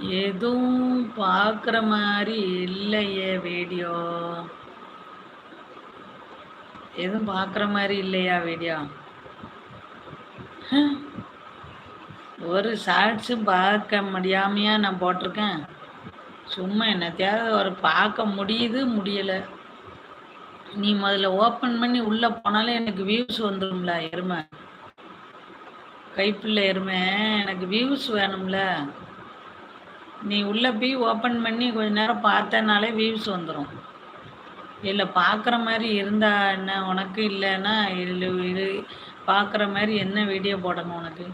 எதுவும் பார்க்குற மாதிரி இல்லையே வீடியோ. எதுவும் பார்க்குற மாதிரி இல்லையா வீடியோ? ஒரு ஷார்ட்ஸும் பார்க்க முடியாமையா நான் போட்டிருக்கேன். சும்மா என்னத்தையாவது ஒரு பார்க்க முடியுது முடியலை. நீ முதல்ல ஓப்பன் பண்ணி உள்ளே போனாலே எனக்கு வியூஸ் வந்துடும்ல எருமை. கைப்பிள்ளை எருமை. எனக்கு வியூஸ் வேணும்ல. நீ உள்ளே போய் ஓப்பன் பண்ணி கொஞ்ச நேரம் பார்த்தனாலே வியூஸ் வந்துடும் இல்லை பார்க்குற மாதிரி இருந்தா என்ன? உனக்கு இல்லைன்னா இது இது பார்க்குற மாதிரி என்ன வீடியோ போடணும் உனக்கு?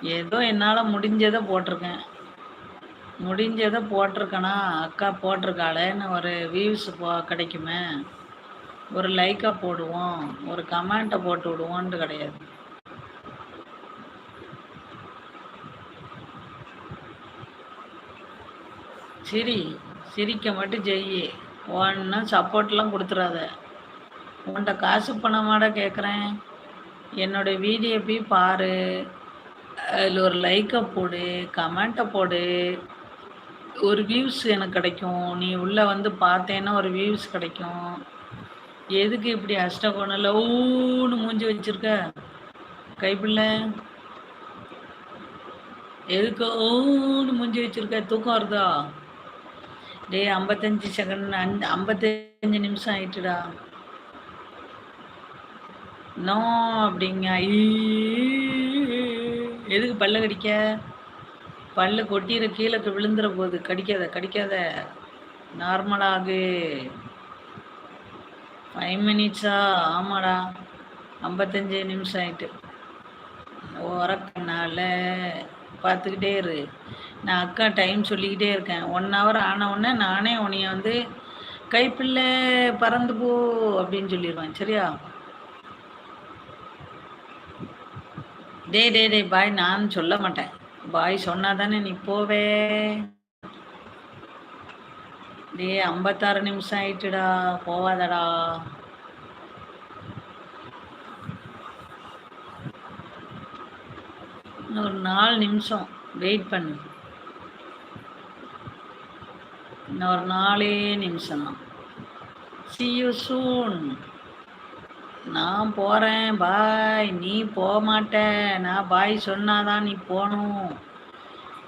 ஏதோ என்னால் முடிஞ்சதை போட்டிருக்கேன். முடிஞ்சதை போட்டிருக்கேனா? அக்கா போட்டிருக்காளேன்னு ஒரு வியூஸ் போ கிடைக்குமே. ஒரு லைக்காக போடுவோம். ஒரு கமெண்ட்டை போட்டு விடுவோன்ட்டு கிடையாது. சிரி சிரிக்க மட்டும் செய்யி. ஒன்றும் சப்போர்ட்லாம் கொடுத்துடாத உன்கிட்ட காசு பணமாட கேட்குறேன் என்னோடய வீடியோ போய் பாரு. அதில் ஒரு லைக்கை போடு கமெண்ட்டை போடு. ஒரு வியூஸ் எனக்கு கிடைக்கும். நீ உள்ளே வந்து பார்த்தேன்னா ஒரு வியூஸ் கிடைக்கும். எதுக்கு இப்படி அஷ்டகோணம் ஊன்னு மூஞ்சி வச்சுருக்க? கைப்பிள்ளை எதுக்கு ஊன்னு மூஞ்சி வச்சுருக்க? தூக்கம் வருதா? டே ஐம்பத்தஞ்சு செகண்ட் அஞ்சு ஐம்பத்தஞ்சு நிமிஷம் ஆயிட்டுடா. நோ அப்படிங்க. எதுக்கு பல்ல கடிக்க? பல்லு கொட்டிற கீழே விழுந்துற போகுது கடிக்காத கடிக்காத. நார்மலாகு ஃபைவ் மினிட்ஸா ஆமாடா. ஐம்பத்தஞ்சு நிமிஷம் ஆயிட்டு. உறக்கனால பார்த்துக்கிட்டே இரு. நான் அக்கா டைம் சொல்லிக்கிட்டே இருக்கேன். ஒன் ஹவர் ஆன உடனே நானே உன்னைய வந்து கைப்பிள்ளை பறந்து போ அப்படின்னு சொல்லிடுவேன் சரியா? டே டே டே பாய் நான் சொல்ல மாட்டேன். பாய் சொன்னா தானே நீ போவே? டே ஐம்பத்தாறு நிமிஷம் ஆயிட்டுடா. போவாதடா. ஒரு நாலு நிமிஷம் வெயிட் பண்ணு. இன்னொரு நாலே நிமிஷம். தான் சி யூ சூன் நான் போகிறேன் பாய் நீ போக மாட்டேன் நான் பாய் சொன்னாதான் நீ போகணும்.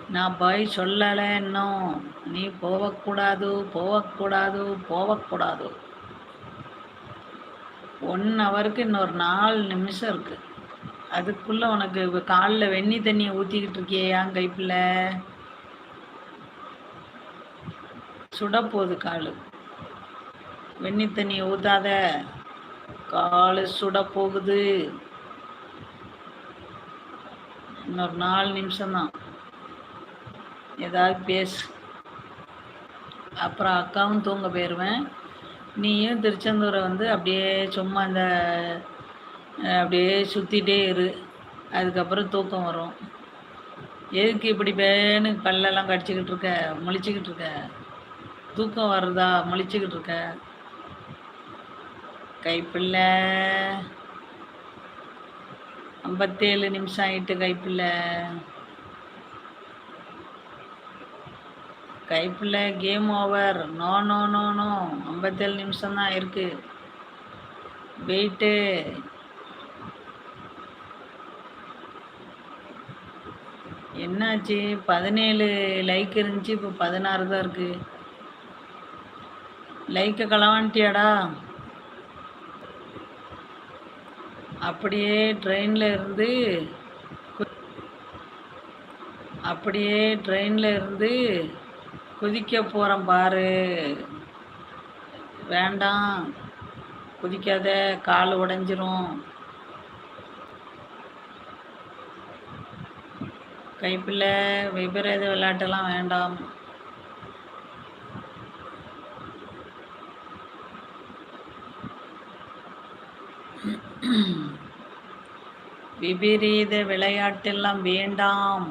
நான் பாய் சொல்லலை இன்னும். நீ போகக்கூடாது போகக்கூடாது போகக்கூடாது. ஒன் ஹவருக்கு இன்னொரு நாலு நிமிஷம் இருக்குது அதுக்குள்ளே உனக்கு காலில் வெந்நி தண்ணியை ஊற்றிக்கிட்டு இருக்கியா கைப்பில்? சுட போகுது கால். வெந்நி தண்ணியை ஊற்றாத காலு சுட போகுது. இன்னொரு நாலு நிமிஷம்தான். ஏதாவது பேசு. அப்புறம் அக்காவும் தூங்க போயிடுவேன் நீயும் திருச்செந்தூரை வந்து அப்படியே சும்மா அந்த அப்படியே சுற்றிட்டே இரு. அதுக்கப்புறம் தூக்கம் வரும். எதுக்கு இப்படி பேனு பல்லெல்லாம் கடிச்சிக்கிட்டு இருக்க? முழிச்சிக்கிட்டு இருக்க. தூக்கம் வருதா? முழிச்சிக்கிட்டு இருக்க. கைப்பிள்ளை ஐம்பத்தேழு நிமிஷம் ஆயிட்டு கைப்பிள்ளை கைப்பிள்ளை game over no no no no ஐம்பத்தேழு நிமிஷம் தான் இருக்குது வெயிட்டு என்னாச்சு? பதினேழு லைக் இருந்துச்சு இப்போ பதினாறு தான் இருக்கு. லைக்கை களவான்ட்டியாடா? அப்படியே ட்ரெயினில் இருந்து அப்படியே ட்ரெயினில் இருந்து குதிக்க போகிறேன் பாரு. வேண்டாம். குதிக்காத கால் உடஞ்சிரும். கைப்பிள்ளை விபரீத விளையாட்டெல்லாம் வேண்டாம். விபரீத விளையாட்டெல்லாம் வேண்டாம்.